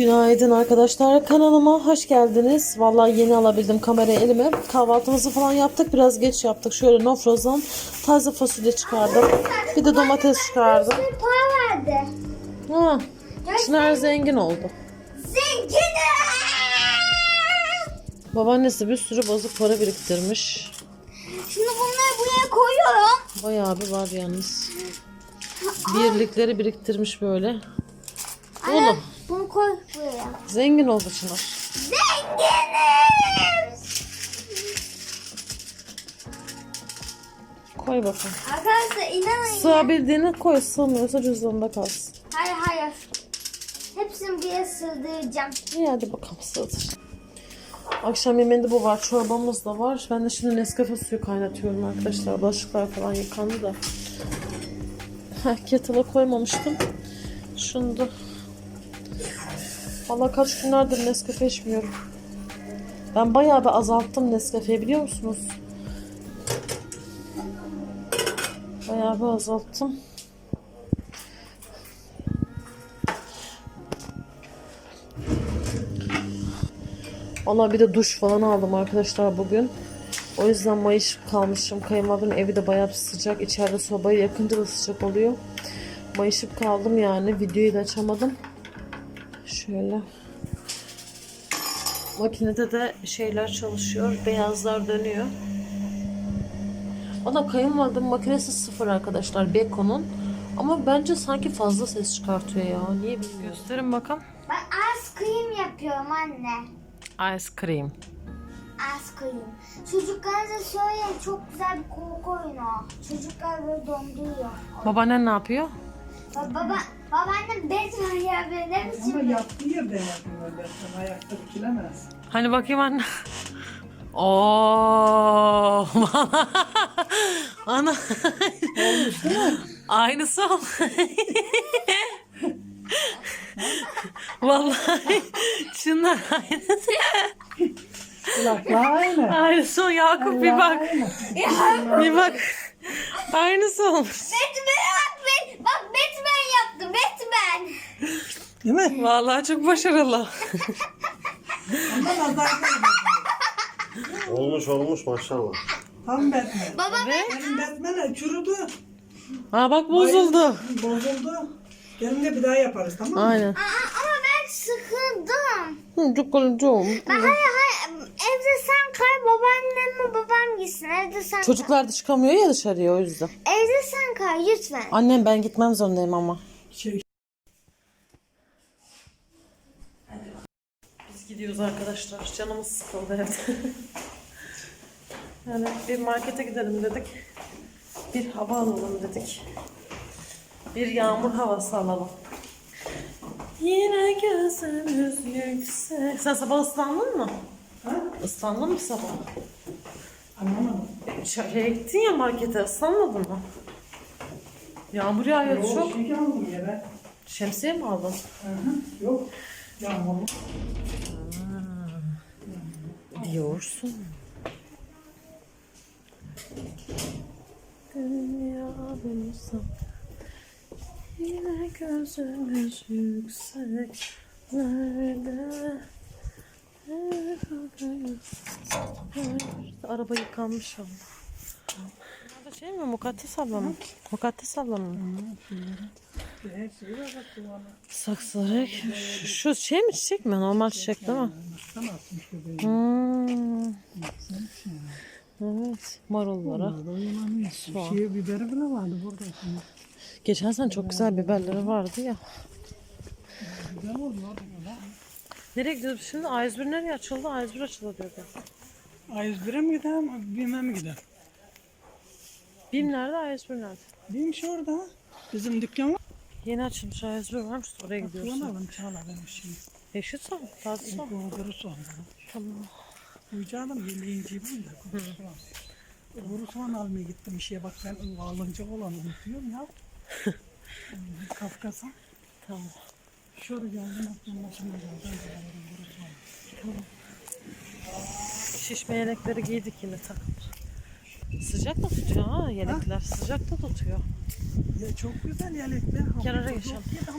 Günaydın arkadaşlar. Kanalıma hoş geldiniz. Vallahi yeni alabildim kamerayı elime. Kahvaltımızı falan yaptık. Biraz geç yaptık. Şöyle nofrozdan taze fasulye çıkardım. Bir de domates çıkardım. Ha, Çınar zengin oldu. Zenginim. Babaannesi bir sürü bozuk para biriktirmiş. Şimdi bunları buraya koyuyorum. Bayağı bir var yalnız. Birlikleri biriktirmiş böyle. Oğlum Bunu koy buraya. zengin oldu Çınar. Zenginim. Koy bakalım. Arkadaşlar inanın. Sığabildiğini koy. Sığmıyorsa cüzdanında kalsın. Hayır hayır. Hepsini buraya sığdıracağım. İyi hadi bakalım sığdır. Akşam yemeğinde bu var. Çorbamız da var. Ben de şimdi Nescafe suyu kaynatıyorum arkadaşlar. Bulaşıklar falan yıkandı da. Heh, kettle'a koymamıştım. Şunu da. Valla kaç günlerdir Nescafe içmiyorum. Ben bayağı bir azalttım Nescafe'yi biliyor musunuz? Bayağı bir azalttım. Valla bir de duş falan aldım arkadaşlar bugün. O yüzden mayış kalmışım. Kayınvalidemin evi de bayağı sıcak. İçeride sobayı yakınca da sıcak oluyor. Mayışıp kaldım yani. Videoyu da açamadım. Şöyle. Makinede de şeyler çalışıyor. Beyazlar dönüyor. Valla kayınvalidemin makinesi sıfır arkadaşlar. Beko'nun. Ama bence sanki fazla ses çıkartıyor ya. Niye bilmiyorum. Gösterin bakalım. Ben ice cream yapıyorum anne. Ice cream. Ice cream. Çocuklarınıza söyleyin çok güzel bir koku oyunu. Çocuklar böyle donduruyor. Babaannen ne yapıyor? Ba- baba, babaannem Batman ya böyle ne biçim? Ama yaptığı yerde yapıyor öyle. Sen ayakta dikilemez. Hani bakayım anne. Oo, ana. Aynısı ol. Vallahi şunlar aynısı. Kulaklar aynı. Aynısı o Yakup bir bak. Bir bak. Aynısı olmuş. Bak, Bat- bak Batman yaptı Batman. Değil mi? Vallahi çok başarılı. Ondan nazar. Olmuş olmuş maşallah. Tam Batman. Baba Benim Batman çürüdü. Ha bak bozuldu. Bozuldu. Gelince bir daha yaparız tamam mı? Aynen. Aa, ama ben sıkıldım. Hı, Çok olacağım. Ben hayır hayır evde sen kal babaannem mi babam gitsin evde sen Çocuklar da çıkamıyor ya dışarıya o yüzden. Evde sen kal lütfen. Annem ben gitmem zorundayım ama. Şey, gidiyoruz arkadaşlar. Canımız sıkıldı evde. yani bir markete gidelim dedik. Bir hava alalım dedik. Bir yağmur havası alalım. Yine gözümüz yüksek. Sen sabah ıslandın mı? ha? Islandın mı sabah? Anlamadım. Şeye gittin ya markete ıslanmadın mı? Yağmur yağıyor Yok, çok. şey aldım yere. Şemsiye mi aldın? Hı hı. Yok. Yağmurlu. Diyorsun. Dünya bulsam Yine gözümüz yüksek. Nerede? Araba yıkanmış ama. Nerede şey mi? Mukaddes abla mı? Mukaddes abla mı? Saksıları şu, şu şey mi çiçek mi? Normal çiçek değil mi? Hmm. Evet, marullara. Soğan. Şey biberi bile vardı burada. Geçen sene çok güzel biberleri vardı ya. Nereye gidiyoruz şimdi? A101 nereye açıldı? A101 açıldı diyordu. A101'e mi gidelim, BİM'e mi gidelim? BİM nerede? A101 nerede? BİM şu orada. Bizim dükkan var. Yeni açılmış A101 varmış. Oraya gidiyoruz. Kullanalım Çağla benim şimdi. Eşit son. Taze son. Bulguru sonra. Tamam. Uyacağım yeleğinciyi bul da konuşalım. Kuru soğan almaya gittim işe bak ben alınca olanı unutuyorum ya. Kafkas'a. Tamam. Şöyle geldim aklım başıma geldi. Ben de alırım kuru soğan. Şişme yelekleri giydik yine takılır. Sıcak da tutuyor ha yelekler. Sıcak da tutuyor. Ya çok güzel yelekler. Hava Kenara geçelim. ama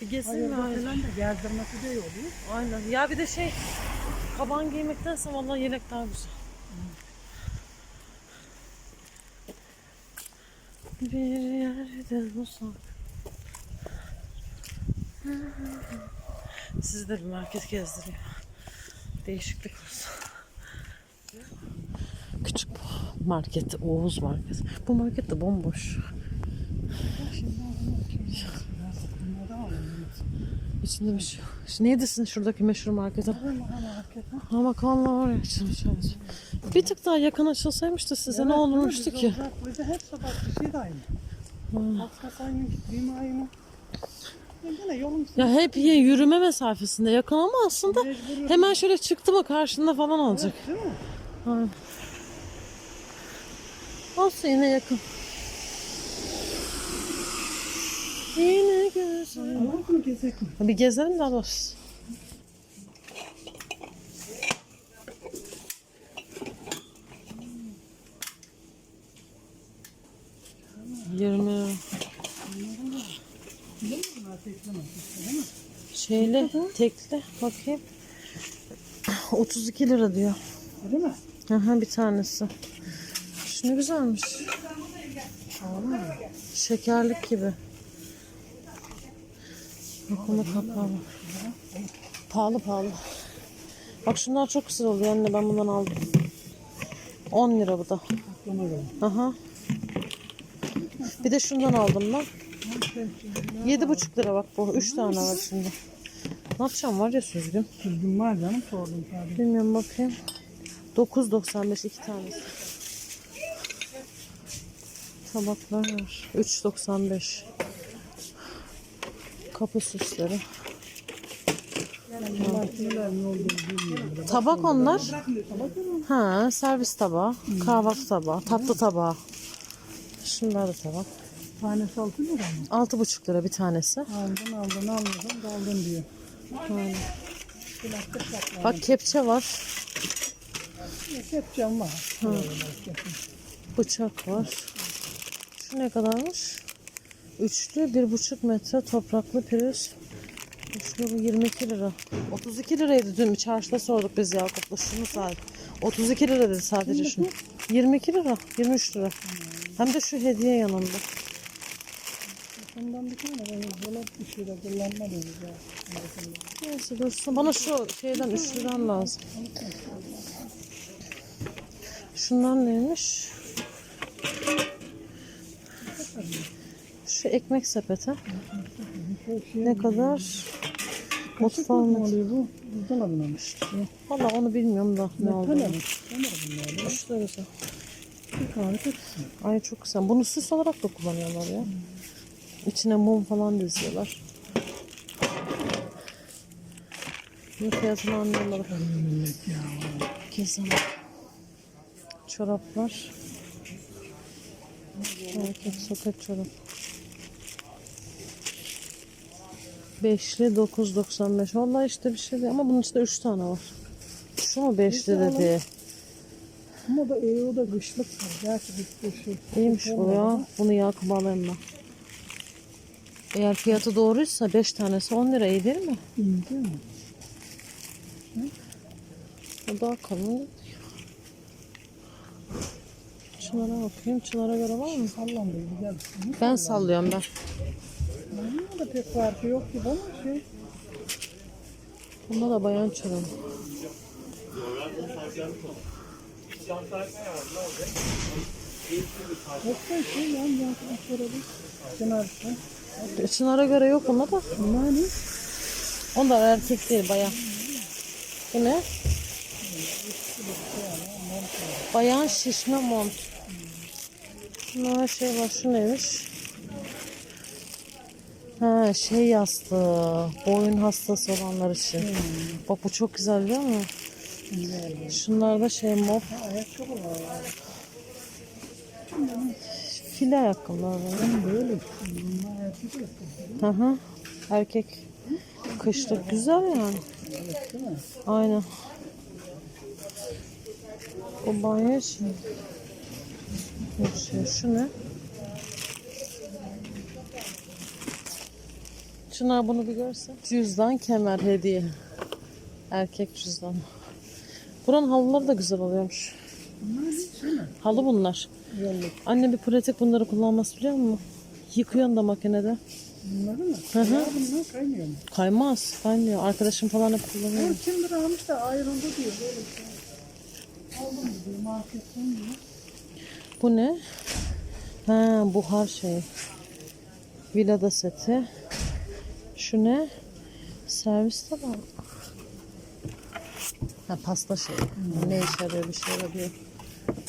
Bir gezin Hayır mi? falan da gezdirmesi de iyi oluyor. Aynen. Ya bir de şey kaban giymektense vallahi yelek daha güzel. Bir yerden uzak. Sizi de bir market gezdireyim. Değişiklik olsun. Küçük market, Oğuz market. Bu market de bomboş. İçinde bir şey yok. Şimdi neredesin şuradaki meşhur markete? Ha bak vallahi oraya açılmış. evet. Bir tık daha yakın açılsaymış da size ne olurmuştu ki? Bize hep sabah bir şey de aynı. Hafta aynı, gittiğim aynı. Ya Ya hep iyi yürüme mesafesinde yakın ama aslında hemen şöyle çıktı mı karşında falan olacak. değil mi? Ha. Olsun yine yakın. Yine güzel. Mu gezek mi? Bir gezelim daha doğrusu. Yirmi. Şeyli, tekli. Bakayım. 32 lira diyor. Değil mi? Aha bir tanesi. Ne güzelmiş. Şekerlik gibi. Bakımı kapağı. Pahalı pahalı. Bak şunlar çok güzel oluyor anne ben bundan aldım. 10 lira bu da. Aha. Bir de şundan aldım ben. Yedi buçuk lira bak bu. Üç tane var şimdi. Ne yapacağım var ya süzgün. Düzgün var canım sordum sadece. Bilmiyorum bakayım. 9.95 iki tanesi. Tabaklar var. 3.95. Kapı süsleri. Tabak onlar. Ha, servis tabağı, kahvaltı tabağı, tatlı tabağı. Şunlar da tabak. Tanesi altı lira mı? Altı buçuk lira bir tanesi. Aldın aldın aldın aldın diyor. Bak kepçe var, Hep cam var. bıçak var. Şu ne kadarmış? Üçlü bir buçuk metre topraklı priz. Şu bu 22 lira. 32 liraydı dün çarşıda sorduk biz Yakup'la şunu sadece. 32 lira dedi sadece şunu. 22 lira, 23 lira. Hem de şu hediye yanında. Bundan bir tane ben dolap bir şeyde kullanma diyoruz ya. Neyse dursun. Bana şu şeyden 3 liran lazım. Şundan neymiş? Ekmek sepeti. Ne kadar? Mutfağın. Ne oluyor bu? Buradan alınmış. Valla onu bilmiyorum da ne. Öyle. Bir harika kısmı. Ay çok güzel. Bunu süs olarak da kullanıyorlar ya. İçine mum falan diziyorlar. Bunun fiyatını anlamadım. Kesin. Çoraplar. Erkek soket çorap. Beşli 9.95. Vallahi işte bir şey değil ama bunun içinde 3 tane var. Şu mu beşli dedi. Ama da e, o da kışlık. Gerçi bir şey. İyiymiş bu ya. Bunu Yakup alayım ben. Eğer fiyatı doğruysa 5 tanesi 10 lira iyi değil mi? İnce mi? O daha kalın. Çınara bakayım. Çınara göre var mı? Sallandı. Ben sallıyorum ben. Bunun da pek farkı yok gibi ama şey. Bunda da bayan çorabı. Yoksa şey yan yan şöyle kenarda. Çınara göre yok bunda da. Bunlar ne? Onlar erkek değil bayan. Bu ne? Bayan şişme mont. Her şey var. Şu neymiş? Ha şey yastığı. Boyun hastası olanlar için. Bak bu çok güzel değil mi? Şunlar da şey mop. Ayakkabı var. File ayakkabılar var. Böyle. Hı hı. Erkek. Kışlık güzel yani. Değil mi? Aynen. Bu banyo için. Şey. Şu ne? Çınar bunu bir görse. Cüzdan, kemer, hediye. Erkek cüzdanı. Buranın halıları da güzel oluyormuş. Bunlar mi? Halı bunlar. Anne bir pratik bunları kullanması biliyor musun? Yıkıyorsun da makinede. Bunları mı? Hı hı. Ya bunlar kaymıyor mu? Kaymaz. Kaymıyor. Arkadaşım falan hep kullanıyor. Kim bir almış da ayrıldı diyor. Böyle bir şey. Aldım diyor. Marketten diyor. Bu ne? Ha buhar şey. Villada seti. Şu ne? Servis var. Ha pasta şey. Ne işe yarıyor bir şey yarıyor.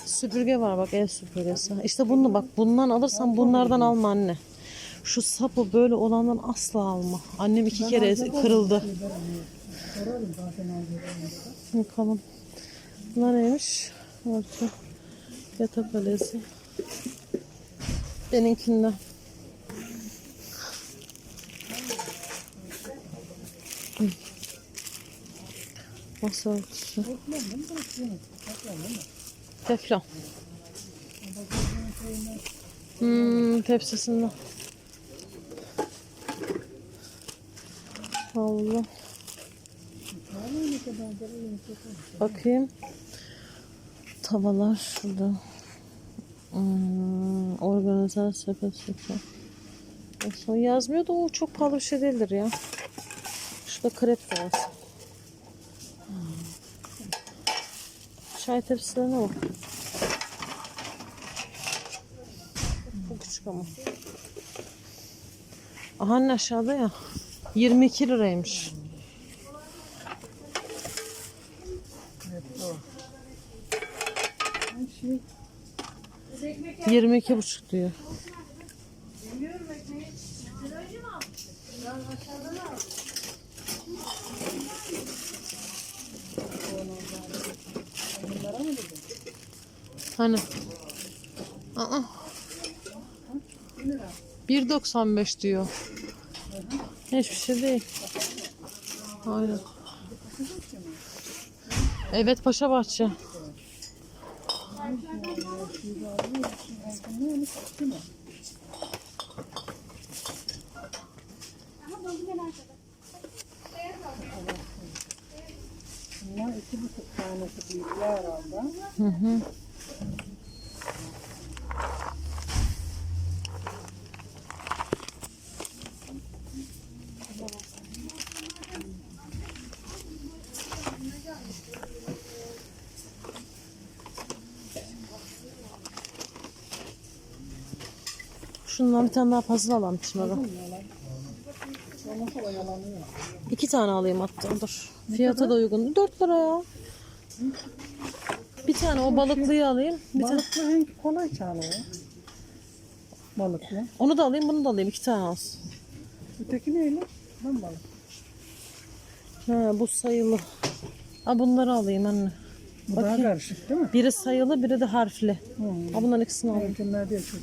Süpürge var bak el süpürgesi. İşte bunu bak bundan alırsan bunlardan alma anne. Şu sapı böyle olandan asla alma. Annem iki kere kırıldı. Bakalım. Bunlar neymiş? Orta. Yatak alesi. Benimkinden. Masa örtüsü. Teflon. Hmm, tepsisinden. Allah. Bakayım. Tavalar şurada. Hmm, organizer sepet sepet. Son yazmıyor da o çok pahalı bir şey değildir ya. Şurada krep tavası. Hmm. Çay tepsilerine bak. Bu küçük ama. Aha anne aşağıda ya. 22 liraymış. Şey 22 buçuk diyor. Hani? Aa. 1.95 diyor. Hiçbir şey değil. Aynen. Evet Paşa Bahçe. Şundan bir tane daha puzzle alalım oyalanıyor. İki tane alayım hatta dur. Fiyatı da uygun. 4 lira ya. Bir tane o balıklıyı alayım. Bir tane. Balıklı hangi kolay çalıyor? Balıklı. Onu da alayım bunu da alayım. İki tane alsın. Öteki neyle? Ben balık. Ha, bu sayılı. Ha, bunları alayım anne. Bu daha Bakayım. karışık değil mi? Biri sayılı biri de harfli. Hmm. Ha, bunların ikisini alayım. Benimkiler diye çok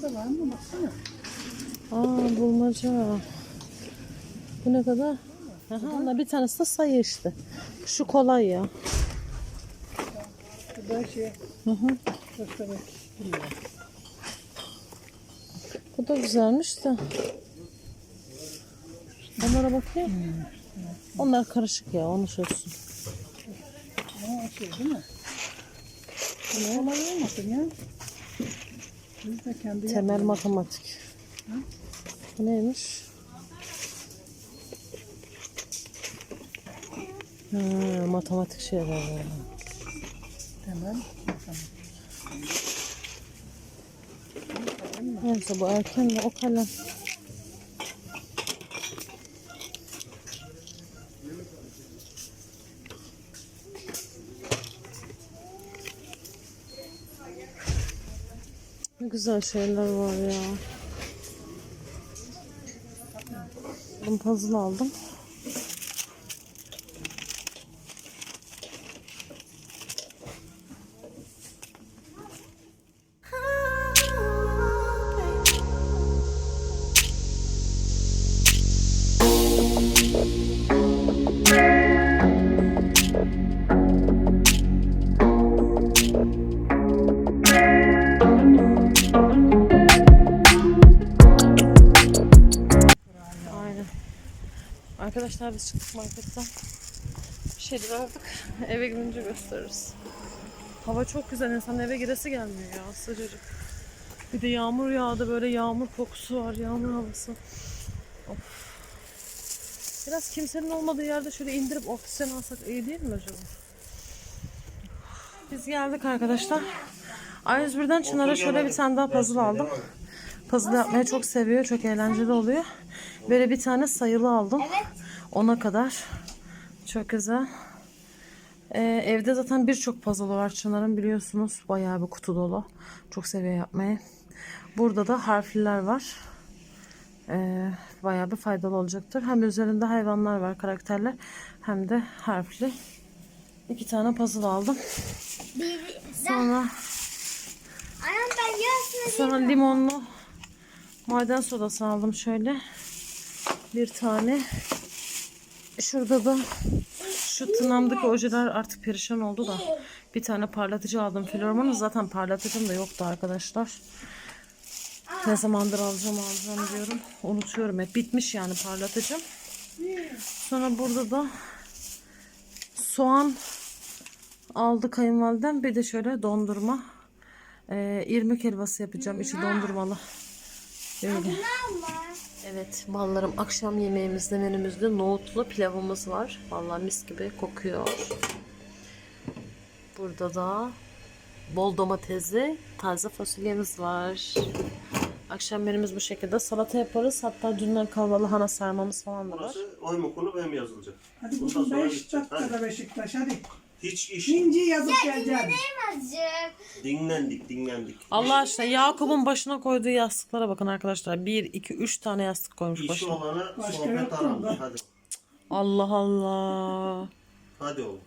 şey. Da var mı? Baksana. Aa bulmaca. Bu ne kadar? Aha, onlar bir tanesi de sayı işte. Şu kolay ya. Bu da şey. Hı hı. Bu da güzelmiş de. Onlara bakayım. Onlar karışık ya onu çözsün. Ama şey değil mi? Ne olay olmasın ya? Biz de kendi Temel yapıyoruz. matematik. Bu neymiş? Ha, matematik şeyler. Temel. Neyse bu erken de o kalem. Güzel şeyler var ya. Ben puzzle aldım. Arkadaşlar biz çıktık marketten. Bir şeyler aldık. Eve gidince gösteririz. Hava çok güzel. İnsan eve giresi gelmiyor ya. Sıcacık. Bir de yağmur yağdı. Böyle yağmur kokusu var. Yağmur havası. Of. Biraz kimsenin olmadığı yerde şöyle indirip oksijen alsak iyi değil mi acaba? Biz geldik arkadaşlar. A101'den Çınar'a şöyle bir tane daha puzzle aldım. Puzzle yapmayı çok seviyor. Çok eğlenceli oluyor. Böyle bir tane sayılı aldım. Evet. Ona kadar. Çok güzel. Ee, evde zaten birçok puzzle var Çınar'ın biliyorsunuz. Bayağı bir kutu dolu. Çok seviyor yapmayı. Burada da harfliler var. Ee, bayağı bir faydalı olacaktır. Hem üzerinde hayvanlar var, karakterler. Hem de harfli. İki tane puzzle aldım. Bir, Sonra Anam ben yarısını Sonra limonlu maden sodası aldım şöyle. Bir tane. Şurada da şu tırnağımdaki ojeler artık perişan oldu da. Bir tane parlatıcı aldım. Flormanın zaten parlatıcım da yoktu arkadaşlar. Ne zamandır alacağım alacağım diyorum. Unutuyorum hep. Bitmiş yani parlatıcım. Sonra burada da soğan aldı kayınvalidem. Bir de şöyle dondurma. Ee, irmik helvası yapacağım. içi dondurmalı. Böyle. Evet ballarım akşam yemeğimizde menümüzde nohutlu pilavımız var. Vallahi mis gibi kokuyor. Burada da bol domatesli taze fasulyemiz var. Akşam menümüz bu şekilde. Salata yaparız. Hatta dünden kalmalı hana sarmamız falan da var. Burası oyma konu benim yazılacak. Hadi bugün sonra 5 gidecek. Hadi. dakikada Beşiktaş hadi. Hiç iş. İnci yazıp geleceğim. azıcık. Dinlendik dinlendik. Allah aşkına Yakup'un başına koyduğu yastıklara bakın arkadaşlar. 1, 2, 3 tane yastık koymuş İşi başına. olana Başka sohbet aramız. Hadi. Allah Allah. Hadi oğlum.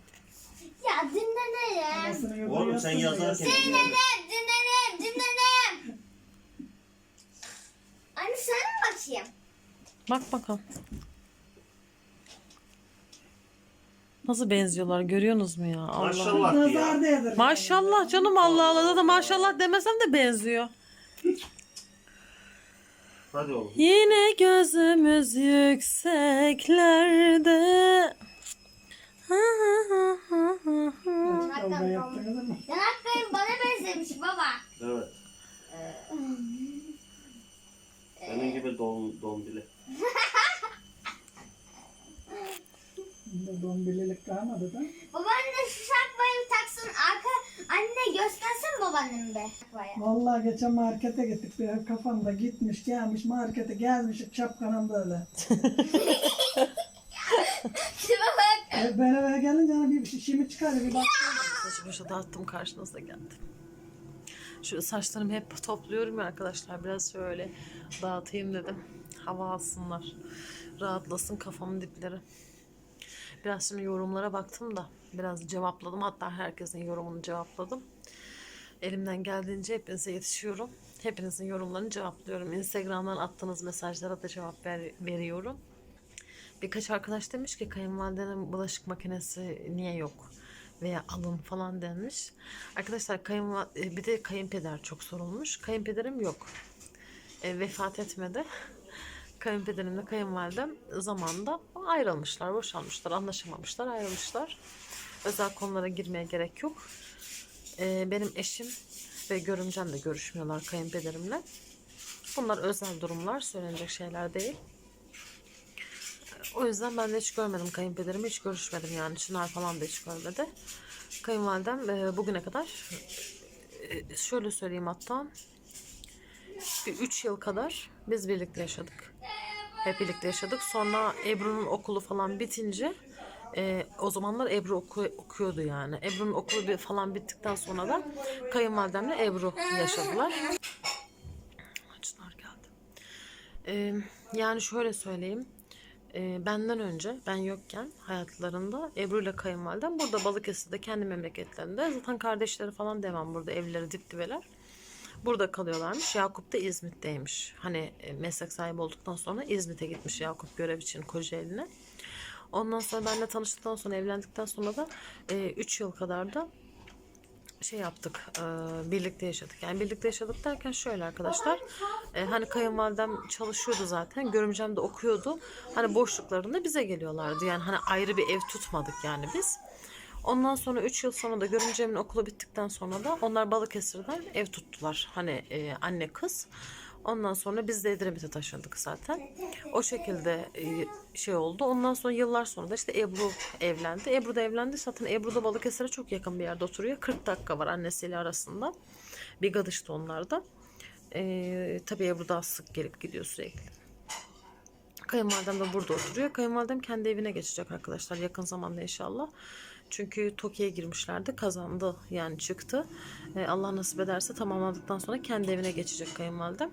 Ya dinlenelim. Oğlum sen yazarken. Dinlenelim, dinlenelim, dinlenelim. Anne sen mi bakayım? Bak bakalım. Nasıl benziyorlar görüyorsunuz mu ya? Allah. Maşallah Nazar ya. değdir. Maşallah canım Allah Allah da maşallah demesem de benziyor. Hadi oğlum. Yine gözümüz yükseklerde. Ha, ha, ha, ha, ha. Yolda yaptınız mı? Yanaklarım bana benzemiş baba. Evet. Senin gibi don, don bile. Bunda dombililik kalmadı da. Babaanne şu şapkayı bir taksın. Arka anne göstersin babaannem. Şapkayı. Vallahi geçen markete gittik bir kafamda gitmiş gelmiş markete gelmiş şapkanım böyle. Şuna bak. E, ben eve gelince hani bir şişimi çıkardı bir bak. Saçımı şu dağıttım karşınıza geldim. Şu saçlarımı hep topluyorum ya arkadaşlar. Biraz şöyle dağıtayım dedim. Hava alsınlar. Rahatlasın kafamın dipleri. Biraz şimdi yorumlara baktım da biraz cevapladım. Hatta herkesin yorumunu cevapladım. Elimden geldiğince hepinize yetişiyorum. Hepinizin yorumlarını cevaplıyorum. Instagram'dan attığınız mesajlara da cevap ver- veriyorum. Birkaç arkadaş demiş ki kayınvalidenin bulaşık makinesi niye yok veya alın falan denmiş. Arkadaşlar kayınva- e, bir de kayınpeder çok sorulmuş. Kayınpederim yok. E, vefat etmedi. Kayınpederimle kayınvalidem zamanında ayrılmışlar, boşanmışlar, anlaşamamışlar, ayrılmışlar. Özel konulara girmeye gerek yok. E, benim eşim ve görümcem de görüşmüyorlar kayınpederimle. Bunlar özel durumlar, söylenecek şeyler değil. O yüzden ben de hiç görmedim kayınpederimi hiç görüşmedim yani Çınar falan da hiç görmedi. Kayınvalidem e, bugüne kadar e, şöyle söyleyeyim hatta bir 3 yıl kadar biz birlikte yaşadık. Hep birlikte yaşadık. Sonra Ebru'nun okulu falan bitince e, o zamanlar Ebru oku, okuyordu yani. Ebru'nun okulu falan bittikten sonra da kayınvalidemle Ebru yaşadılar. Çınar geldi. Ee, yani şöyle söyleyeyim. Ee, benden önce, ben yokken hayatlarında Ebru ile kayınvalidem burada Balıkesir'de kendi memleketlerinde. Zaten kardeşleri falan devam burada evleri dip dibeler. Burada kalıyorlarmış. Yakup da İzmit'teymiş. Hani e, meslek sahibi olduktan sonra İzmit'e gitmiş Yakup görev için Kocaeli'ne. Ondan sonra benimle tanıştıktan sonra evlendikten sonra da 3 yıl kadar da şey yaptık. e, birlikte yaşadık. Yani birlikte yaşadık derken şöyle arkadaşlar. e, hani kayınvalidem çalışıyordu zaten. Görümcem de okuyordu. Hani boşluklarında bize geliyorlardı. Yani hani ayrı bir ev tutmadık yani biz. Ondan sonra 3 yıl sonra da görümcemin okulu bittikten sonra da onlar Balıkesir'den ev tuttular. Hani e, anne kız. Ondan sonra biz de Edremit'e taşındık zaten. O şekilde e, şey oldu. Ondan sonra yıllar sonra da işte Ebru evlendi. Ebru da evlendi. Zaten Ebru da Balıkesir'e çok yakın bir yerde oturuyor. 40 dakika var annesiyle arasında. Bir gadıştı onlar da. E, tabii Ebru daha sık gelip gidiyor sürekli. Kayınvalidem de burada oturuyor. Kayınvalidem kendi evine geçecek arkadaşlar yakın zamanda inşallah. Çünkü TOKİ'ye girmişlerdi. Kazandı yani çıktı. Ee, Allah nasip ederse tamamladıktan sonra kendi evine geçecek kayınvalidem.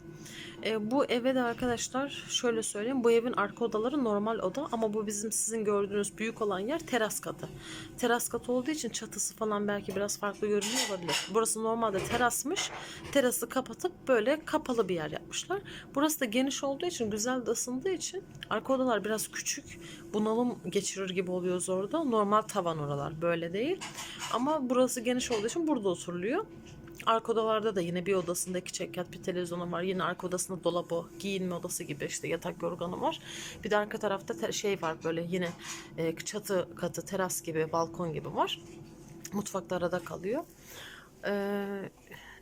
Ee, bu eve de arkadaşlar şöyle söyleyeyim. Bu evin arka odaları normal oda ama bu bizim sizin gördüğünüz büyük olan yer teras katı. Teras katı olduğu için çatısı falan belki biraz farklı görünüyor olabilir. Burası normalde terasmış. Terası kapatıp böyle kapalı bir yer yapmışlar. Burası da geniş olduğu için güzel de ısındığı için arka odalar biraz küçük. Bunalım geçirir gibi oluyoruz orada. Normal tavan oralar böyle değil. Ama burası geniş olduğu için burada oturuluyor. Arka odalarda da yine bir odasında iki çekyat bir televizyonu var. Yine arka odasında dolabı, giyinme odası gibi işte yatak yorganı var. Bir de arka tarafta şey var böyle yine e, çatı katı teras gibi balkon gibi var. Mutfakta arada kalıyor. Ee,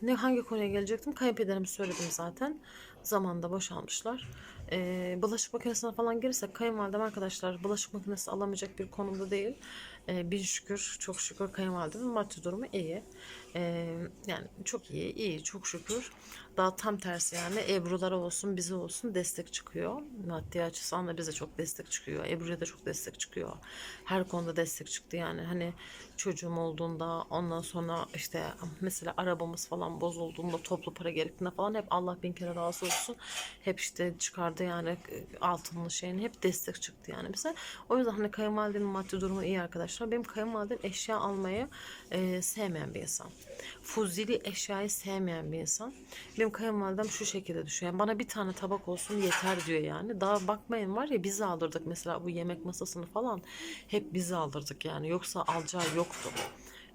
ne hangi konuya gelecektim? Kayınpederimi söyledim zaten. Zamanında boşalmışlar. Ee, bulaşık makinesine falan gelirsek kayınvalidem arkadaşlar bulaşık makinesi alamayacak bir konumda değil. Ee, bin şükür, çok şükür kayınvalidemin maddi durumu iyi. Ee, yani çok iyi, iyi çok şükür. Daha tam tersi yani Ebru'lara olsun bize olsun destek çıkıyor. Maddi açısından da bize çok destek çıkıyor. Ebru'ya da çok destek çıkıyor. Her konuda destek çıktı yani. Hani çocuğum olduğunda ondan sonra işte mesela arabamız falan bozulduğunda toplu para gerektiğinde falan hep Allah bin kere razı olsun. Hep işte çıkardı yani altınlı şeyini hep destek çıktı yani bize. O yüzden hani kayınvalidemin maddi durumu iyi arkadaşlar. Benim kayınvalidem eşya almayı e, sevmeyen bir insan. Fuzili eşyayı sevmeyen bir insan. Benim kayınvalidem şu şekilde düşünüyor. Yani bana bir tane tabak olsun yeter diyor yani. Daha bakmayın var ya biz aldırdık mesela bu yemek masasını falan. Hep biz aldırdık yani. Yoksa alacağı yoktu.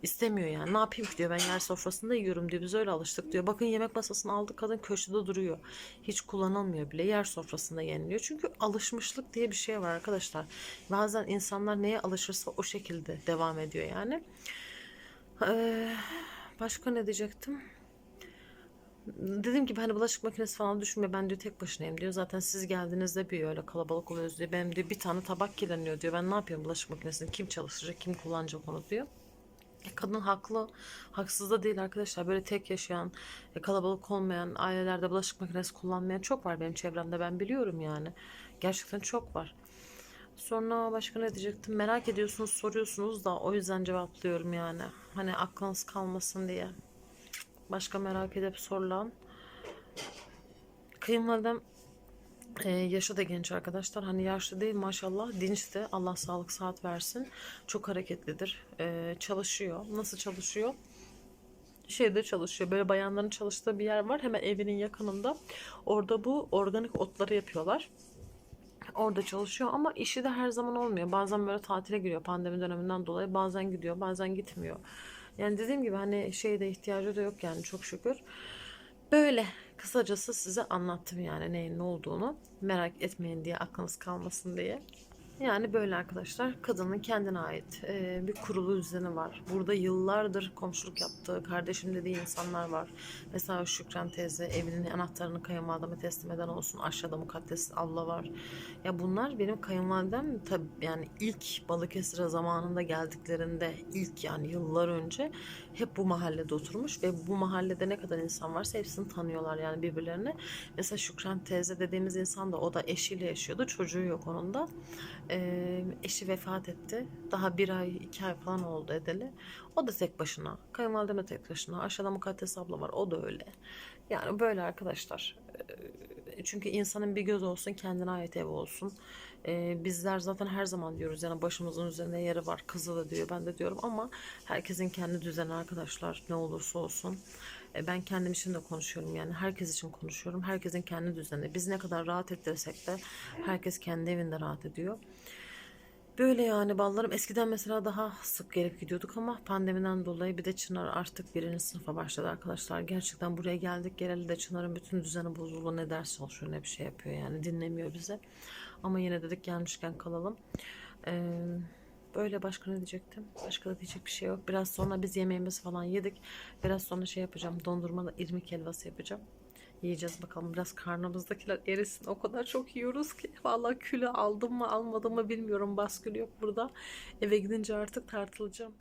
İstemiyor yani. Ne yapayım ki diyor. Ben yer sofrasında yiyorum diyor. Biz öyle alıştık diyor. Bakın yemek masasını aldık kadın köşede duruyor. Hiç kullanılmıyor bile. Yer sofrasında yeniliyor. Çünkü alışmışlık diye bir şey var arkadaşlar. Bazen insanlar neye alışırsa o şekilde devam ediyor yani. Ee, başka ne diyecektim? Dediğim gibi hani bulaşık makinesi falan düşünme ben diyor tek başınayım diyor. Zaten siz geldiğinizde bir öyle kalabalık oluyoruz diyor. Benim diyor bir tane tabak kirleniyor diyor. Ben ne yapıyorum bulaşık makinesini? Kim çalıştıracak? Kim kullanacak onu diyor. E, Kadın haklı. Haksız da değil arkadaşlar. Böyle tek yaşayan, e, kalabalık olmayan ailelerde bulaşık makinesi kullanmayan çok var benim çevremde. Ben biliyorum yani. Gerçekten çok var. Sonra başka ne diyecektim? Merak ediyorsunuz, soruyorsunuz da o yüzden cevaplıyorum yani. Hani aklınız kalmasın diye. Başka merak edip sorulan. Kayınvalidem e, yaşı da genç arkadaşlar. Hani yaşlı değil maşallah. Dinç de Allah sağlık saat versin. Çok hareketlidir. E, çalışıyor. Nasıl çalışıyor? Şeyde çalışıyor. Böyle bayanların çalıştığı bir yer var. Hemen evinin yakınında. Orada bu organik otları yapıyorlar. Orada çalışıyor ama işi de her zaman olmuyor. Bazen böyle tatile giriyor pandemi döneminden dolayı. Bazen gidiyor, bazen gitmiyor. Yani dediğim gibi hani şeyde ihtiyacı da yok yani çok şükür. Böyle kısacası size anlattım yani neyin ne olduğunu. Merak etmeyin diye aklınız kalmasın diye. Yani böyle arkadaşlar kadının kendine ait e, bir kurulu düzeni var. Burada yıllardır komşuluk yaptığı, kardeşim dediği insanlar var. Mesela Şükran teyze evinin anahtarını kayınvalideme teslim eden olsun. Aşağıda mukaddes abla var. Ya bunlar benim kayınvalidem tabii yani ilk Balıkesir'e zamanında geldiklerinde ilk yani yıllar önce hep bu mahallede oturmuş ve bu mahallede ne kadar insan varsa hepsini tanıyorlar yani birbirlerine. Mesela Şükran teyze dediğimiz insan da o da eşiyle yaşıyordu. Çocuğu yok onun da. Eşi vefat etti. Daha bir ay, iki ay falan oldu edeli. O da tek başına. Kayınvalidem de tek başına. Aşağıda mukaddes abla var. O da öyle. Yani böyle arkadaşlar. Çünkü insanın bir göz olsun, kendine ait ev olsun. Bizler zaten her zaman diyoruz yani başımızın üzerinde yeri var. Kızı da diyor, ben de diyorum ama herkesin kendi düzeni arkadaşlar ne olursa olsun. Ee, ben kendim için de konuşuyorum yani herkes için konuşuyorum. Herkesin kendi düzeni. Biz ne kadar rahat ettirsek de herkes kendi evinde rahat ediyor. Böyle yani ballarım. Eskiden mesela daha sık gelip gidiyorduk ama pandemiden dolayı bir de Çınar artık birinci sınıfa başladı arkadaşlar. Gerçekten buraya geldik geleli de Çınar'ın bütün düzeni bozuldu. Ne ders çalışıyor ne bir şey yapıyor yani dinlemiyor bize. Ama yine dedik gelmişken kalalım. Ee, böyle başka ne diyecektim? Başka da diyecek bir şey yok. Biraz sonra biz yemeğimizi falan yedik. Biraz sonra şey yapacağım. Dondurmalı irmik helvası yapacağım. Yiyeceğiz bakalım biraz karnımızdakiler erisin. O kadar çok yiyoruz ki. Vallahi kilo aldım mı almadım mı bilmiyorum. Baskül yok burada. Eve gidince artık tartılacağım.